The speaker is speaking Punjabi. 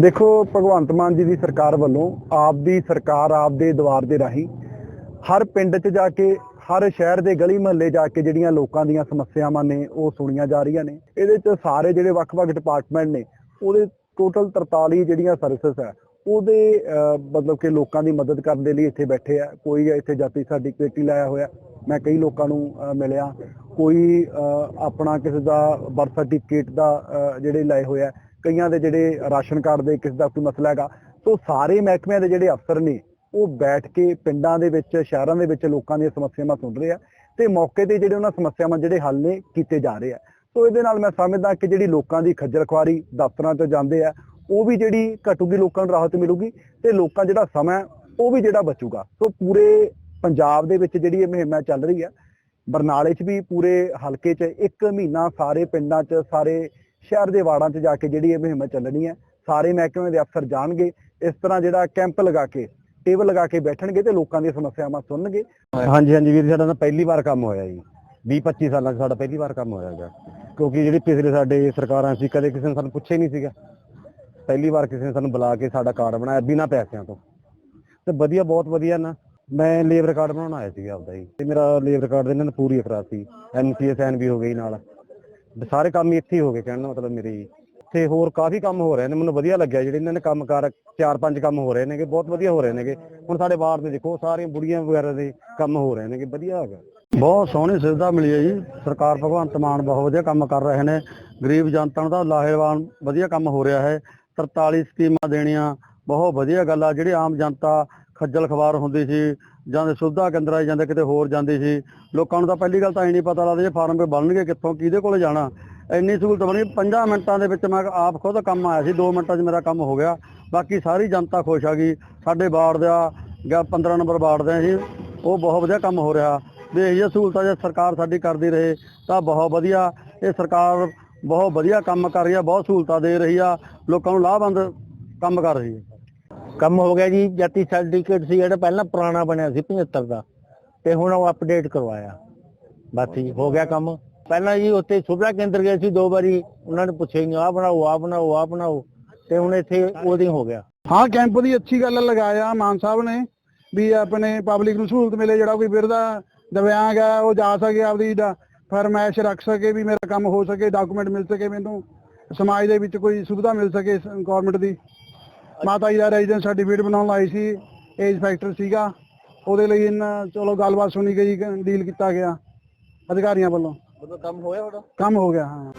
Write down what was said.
ਦੇਖੋ ਭਗਵੰਤ ਮਾਨ ਜੀ ਦੀ ਸਰਕਾਰ ਵੱਲੋਂ ਆਪ ਦੀ ਸਰਕਾਰ ਆਪ ਦੇ ਦਵਾਰ ਦੇ ਰਾਹੀਂ ਹਰ ਪਿੰਡ 'ਚ ਜਾ ਕੇ ਹਰ ਸ਼ਹਿਰ ਦੇ ਗਲੀ ਮਹੱਲੇ ਜਾ ਕੇ ਜਿਹੜੀਆਂ ਲੋਕਾਂ ਦੀਆਂ ਸਮੱਸਿਆਵਾਂ ਨੇ ਉਹ ਸੁਣੀਆਂ ਜਾ ਰਹੀਆਂ ਨੇ। ਇਹਦੇ 'ਚ ਸਾਰੇ ਜਿਹੜੇ ਵੱਖ-ਵੱਖ ਡਿਪਾਰਟਮੈਂਟ ਨੇ ਉਹਦੇ ਟੋਟਲ 43 ਜਿਹੜੀਆਂ ਸਰਵਿਸਿਜ਼ ਹੈ ਉਹਦੇ ਅਹ, ਮਤਲਬ ਕਿ ਲੋਕਾਂ ਦੀ ਮਦਦ ਕਰਨ ਦੇ ਲਈ ਇੱਥੇ ਬੈਠੇ ਆ। ਕੋਈ ਇੱਥੇ ਜਾਤੀ ਸਰਟੀਫਿਕੇਟ ਹੀ ਲਾਇਆ ਹੋਇਆ ਮੈਂ ਕਈ ਲੋਕਾਂ ਨੂੰ ਮਿਲਿਆ। ਕੋਈ ਅਹ, ਆਪਣਾ ਕਿਸੇ ਦਾ ਬਰਥ ਸਰਟੀਫਿਕੇਟ ਦਾ ਜਿਹੜੇ ਲਾਏ ਹੋਇਆ ਕਈਆਂ ਦੇ ਜਿਹੜੇ ਰਾਸ਼ਨ ਕਾਰਡ ਦੇ ਕਿਸੇ ਦਾ ਕੋਈ ਮਸਲਾ ਹੈਗਾ, ਸੋ ਸਾਰੇ ਮਹਿਕਮਿਆਂ ਦੇ ਜਿਹੜੇ ਅਫਸਰ ਨੇ, ਉਹ ਬੈਠ ਕੇ ਪਿੰਡਾਂ ਦੇ ਵਿੱਚ, ਸ਼ਹਿਰਾਂ ਦੇ ਵਿੱਚ ਲੋਕਾਂ ਦੀਆਂ ਸਮੱਸਿਆਵਾਂ ਸੁਣ ਰਹੇ ਆ ਤੇ ਮੌਕੇ ਤੇ ਜਿਹੜੇ ਉਹਨਾਂ ਸਮੱਸਿਆਵਾਂ ਜਿਹੜੇ ਹੱਲ ਨੇ, ਕੀਤੇ ਜਾ ਰਹੇ ਆ। ਸੋ ਇਹਦੇ ਨਾਲ ਮੈਂ ਸਮਝਦਾ ਕਿ ਜਿਹੜੀ ਲੋਕਾਂ ਦੀ ਖੱਜਲ ਖੁਆਰੀ ਦਫ਼ਤਰਾਂ 'ਚ ਜਾਂਦੇ ਆ, ਉਹ ਵੀ ਜਿਹੜੀ ਘਟੂਗੀ, ਲੋਕਾਂ ਨੂੰ ਰਾਹਤ ਮਿਲੂਗੀ ਤੇ ਲੋਕਾਂ ਜਿਹੜਾ ਸਮਾਂ ਉਹ ਵੀ ਜਿਹੜਾ ਬਚੂਗਾ। ਸੋ ਪੂਰੇ ਪੰਜਾਬ ਦੇ ਵਿੱਚ ਜਿਹੜੀ ਇਹ ਮੁਹਿੰਮ ਚੱਲ ਰਹੀ ਹੈ ਬਰਨਾਲੇ 'ਚ ਵੀ ਪੂਰੇ ਹਲਕੇ 'ਚ ਇੱਕ ਮਹੀਨਾ ਸਾਰੇ ਪਿੰਡਾਂ 'ਚ, ਸਾਰੇ ਸ਼ਹਿਰ ਦੇ ਵਾੜਾਂ 'ਚ ਜਾ ਕੇ ਜਿਹੜੀ ਇਹ ਮੁਹਿੰਮ ਚੱਲਣੀ ਹੈ, ਸਾਰੇ ਮਹਿਕਮੇ ਦੇ ਅਫਸਰ ਜਾਣਗੇ, ਇਸ ਤਰ੍ਹਾਂ ਜਿਹੜਾ ਕੈਂਪ ਲਗਾ ਕੇ, ਟੇਬਲ ਲਗਾ ਕੇ ਬੈਠਣਗੇ ਤੇ ਲੋਕਾਂ ਦੀਆਂ ਸਮੱਸਿਆਵਾਂ ਸੁਣਨਗੇ। ਹਾਂਜੀ ਹਾਂਜੀ ਵੀਰ ਸਾਡਾ ਤਾਂ ਪਹਿਲੀ ਵਾਰ ਕੰਮ ਹੋਇਆ ਜੀ। 20 25 ਸਾਲਾਂ 'ਚ ਸਾਡਾ ਪਹਿਲੀ ਵਾਰ ਕੰਮ ਹੋਇਆ ਹੈਗਾ। ਕਿਉਂਕਿ ਜਿਹੜੀ ਪਿਛਲੇ ਸਾਡੇ ਸਰਕਾਰਾਂ ਸੀ, ਕਦੇ ਕਿਸੇ ਨੇ ਸਾਨੂੰ ਪੁੱਛਿਆ ਹੀ ਨਹੀਂ ਸੀਗਾ। ਪਹਿਲੀ ਵਾਰ ਕਿਸੇ ਨੇ ਸਾਨੂੰ ਬੁਲਾ ਕੇ ਸਾਡਾ ਕਾਰਡ ਬਣਾਇਆ ਬਿਨਾਂ ਪੈਸਿਆਂ ਤੋਂ। ਤੇ ਵਧੀਆ, ਬਹੁਤ ਵਧੀਆ ਨਾ। ਮੈਂ ਲੇਬਰ ਕਾਰਡ ਬਣਾਉਣ ਆਇਆ ਸੀਗਾ ਆਪਦਾ ਜੀ। ਤੇ ਮੇਰਾ ਲੇਬਰ ਕਾਰਡ ਦੇ ਇਹਨਾਂ ਨੇ ਪੂਰੀ ਅਖਰਾਤ ਸੀ ਐਨਸੀਐਸਐਨ ਵੀ ਹੋ ਗਈ ਨਾਲ। ਸਾਰੇ ਕੰਮ ਇੱਥੇ ਹੀ ਹੋ ਗਏ ਕਹਿਣ ਦਾ ਮਤਲਬ ਮੇਰੇ। ਜੀ ਤੇ ਹੋਰ ਕਾਫੀ ਕੰਮ ਹੋ ਰਹੇ ਨੇ, ਮੈਨੂੰ ਵਧੀਆ ਲੱਗਿਆ ਜਿਹੜੇ ਇਹਨਾਂ ਨੇ ਕੰਮ ਕਰ ਚਾਰ ਪੰਜ ਕੰਮ ਹੋ ਰਹੇ ਨੇਗੇ, ਬਹੁਤ ਵਧੀਆ ਹੋ ਰਹੇ ਨੇਗੇ। ਹੁਣ ਸਾਡੇ ਵਾਰਡ ਦੇ ਦੇਖੋ, ਸਾਰੀਆਂ ਬੁੜੀਆਂ ਵਗੈਰਾ ਦੇ ਕੰਮ ਹੋ ਰਹੇ ਨੇਗੇ, ਵਧੀਆ ਹੈਗਾ। ਬਹੁਤ ਸੋਹਣੀ ਸੁਵਿਧਾ ਮਿਲੀ ਹੈ ਜੀ, ਸਰਕਾਰ ਭਗਵੰਤ ਮਾਨ ਬਹੁਤ ਵਧੀਆ ਕੰਮ ਕਰ ਰਹੇ ਨੇ। ਗਰੀਬ ਜਨਤਾ ਨੂੰ ਤਾਂ ਲਾਹੇਵਾਨ ਵਧੀਆ ਕੰਮ ਹੋ ਰਿਹਾ ਹੈ। 43 ਸਕੀਮਾਂ ਦੇਣੀਆਂ, ਬਹੁਤ ਵਧੀਆ ਗੱਲ ਆ। ਜਿਹੜੀ ਆਮ ਜਨਤਾ ਖੱਜਲ ਖਵਾਰ ਹੁੰਦੀ ਸੀ, ਜਾਂ ਸੁਵਿਧਾ ਕੇਂਦਰਾਂ ਜਾਂਦੇ, ਕਿਤੇ ਹੋਰ ਜਾਂਦੀ ਸੀ। ਲੋਕਾਂ ਨੂੰ ਤਾਂ ਪਹਿਲੀ ਗੱਲ ਤਾਂ ਇਹ ਨਹੀਂ ਪਤਾ ਲੱਗਦਾ ਜੇ ਫਾਰਮ 'ਤੇ ਬਣਨਗੇ ਕਿੱਥੋਂ, ਕਿਹਦੇ ਕੋਲ ਜਾਣਾ। ਇੰਨੀ ਸਹੂਲਤ ਬਣੀ 5 ਮਿੰਟਾਂ ਦੇ ਵਿੱਚ ਮੈਂ ਆਪ ਖੁਦ ਕੰਮ ਆਇਆ ਸੀ 2 ਮਿੰਟਾਂ 'ਚ ਮੇਰਾ ਕੰਮ ਹੋ ਗਿਆ। ਬਾਕੀ ਸਾਰੀ ਜਨਤਾ ਖੁਸ਼ ਆ ਗਈ। ਸਾਡੇ ਵਾਰਡ ਦਾ, ਜਾਂ 15 ਨੰਬਰ ਵਾਰਡ ਦਾ ਸੀ, ਉਹ ਬਹੁਤ ਵਧੀਆ ਕੰਮ ਹੋ ਰਿਹਾ। ਵੀ ਇਹ ਜਿਹੀਆਂ ਸਹੂਲਤਾਂ ਜੇ ਸਰਕਾਰ ਸਾਡੀ ਕਰਦੀ ਰਹੇ, ਤਾਂ ਬਹੁਤ ਵਧੀਆ। ਇਹ ਸਰਕਾਰ ਬਹੁਤ ਵਧੀਆ ਕੰਮ ਕਰ ਰਹੀ ਆ, ਬਹੁਤ ਸਹੂਲਤਾਂ ਦੇ ਰਹੀ ਆ। ਲੋਕਾਂ ਨੂੰ ਲਾਭਵੰਦ ਕੰਮ ਕਰ ਰਹੀ ਹੈ ਕੰਮ ਹੋ ਗਿਆ ਜੀ, ਜਾਤੀ ਸਰਟੀਫਿਕੇਟ ਸੀ, ਜਿਹੜਾ ਪਹਿਲਾਂ ਪੁਰਾਣਾ ਬਣਿਆ ਸੀ 75 ਦਾ। ਤੇ ਹੁਣ ਉਹ ਅਪਡੇਟ ਕਰਵਾਇਆ। ਬਸ ਜੀ, ਹੋ ਗਿਆ ਕੰਮ। ਪਹਿਲਾਂ ਜੀ ਉੱਥੇ ਸੁਵਿਧਾ ਕੇਂਦਰ ਗਏ ਸੀ, ਦੋ ਵਾਰੀ ਉਹਨਾਂ ਨੇ ਪੁੱਛਿਆ ਹੀ ਆਹ ਬਣਾਓ ਆਹ ਬਣਾਓ ਆਹ ਬਣਾਓ। ਤੇ ਹੁਣ ਇੱਥੇ ਉਹਦੀ ਹੋ ਗਿਆ। ਹਾਂ, ਕੈਂਪ ਦੀ ਅੱਛੀ ਗੱਲ ਲਗਾਇਆ ਮਾਨ ਸਾਹਿਬ ਨੇ, ਵੀ ਆਪਣੇ ਪਬਲਿਕ ਨੂੰ ਸਹੂਲਤ ਮਿਲੇ, ਜਿਹੜਾ ਕੋਈ ਬਿਰਦਾ ਦਿਵਿਆਂਗ ਹੈ ਉਹ ਜਾ ਸਕੇ ਆਪਦੀ ਡ- ਫਰਮਾਇਸ਼ ਰੱਖ ਸਕੇ, ਵੀ ਮੇਰਾ ਕੰਮ ਹੋ ਸਕੇ ਡਾਕੂਮੈਂਟ ਮਿਲ ਸਕੇ ਮੈਨੂੰ, ਸਮਾਜ ਦੇ ਵਿੱਚ ਕੋਈ ਸੁਵਿਧਾ ਮਿਲ ਸਕੇ ਗਵਰਨਮੈਂਟ ਦੀ। ਮਾਤਾ ਜੀ ਦਾ ਰੈਜ਼ੀਡੈਂਸ ਸਰਟੀਫਿਕੇਟ ਬਣਾਉਣ ਆਈ ਸੀ ਏਜ ਫੈਕਟਰ ਸੀਗਾ। ਉਹਦੇ ਲਈ ਇਹਨਾਂ ਚਲੋ ਗੱਲਬਾਤ ਸੁਣੀ ਗਈ ਡੀਲ ਕੀਤਾ ਗਿਆ। ਅਧਿਕਾਰੀਆਂ ਵੱਲੋਂ। ਕੰਮ ਹੋਇਆ ਤੁਹਾਡਾ ਕੰਮ ਹੋ ਗਿਆ ਹਾਂ।